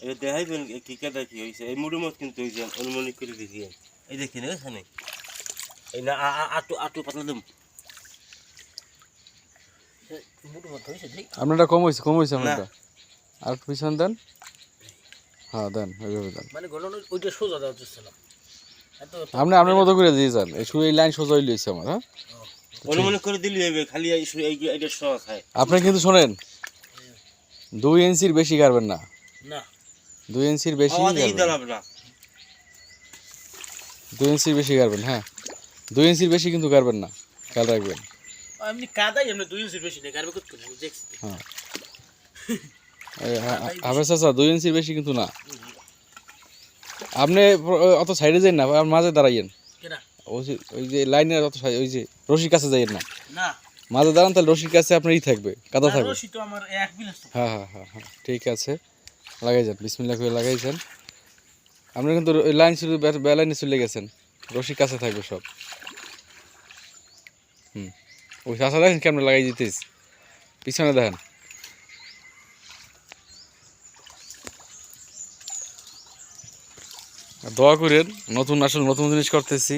এটা দেখাইবেন কি কেটা কি হয়েছে এই মুড়ি মাছ কিন্তু হয়েছে অনুমানিক করে দেখি এই দেখি না এখানে এই না আ- আ- আটু আটু পাতলা দেব আপনারটা কম হয়েছে কম হয়েছে। আপনারটা? আর পিছন দেন। হ্যাঁ দেন ওইভাবে দেন। মানে ঘটনা ওইটা সোজা দেওয়া আপনি আপনার মতো করে দিয়ে যান। এই লাইন সোজা হইলেছে আমার হ্যাঁ? অনুমানিক করে দিলি হবে খালি এই শু- এই এইটা সহজ হয় আপনি কিন্তু শোনেন। দুই ইঞ্চির বেশি গাড়বেন না। না। দুই ইঞ্চির বেশি দুই ইঞ্চির গাড়বেন হ্যাঁ। দুই ইঞ্চির বেশি কিন্তু গাড়বেন না খেয়াল রাখবেন। এমনি কাদাই এমনি দুই ইঞ্চির বেশি নেই দেখছি। হ্যাঁ। হাফেজ চাচা দুই ইঞ্চির বেশি কিন্তু না। আপনি অত সাইডে যাই না মাঝে দাঁড়াইয়েন। ওই যে লাইনের অত ওই যে রশির কাছে যাইয়েন না। না। মাঝে দাঁড়ান তাহলে রশির কাছে আপনার ই থাকবে কাদা থাকবে। হ্যাঁ হ্যাঁ হ্যাঁ হ্যাঁ ঠিক আছে। লাগাই যান বিসমিল্লা করে লাগাই যান আপনি কিন্তু লাইন শুধু বে- বেলাইনে চলে গেছেন। রশির কাছে থাকবে সব। হুম। ওই চাষা দেখেন কেমন লাগাই দিতেস পিছনে দেখেন। আর দোয়া করেন নতুন আসলে নতুন জিনিস করতেছি।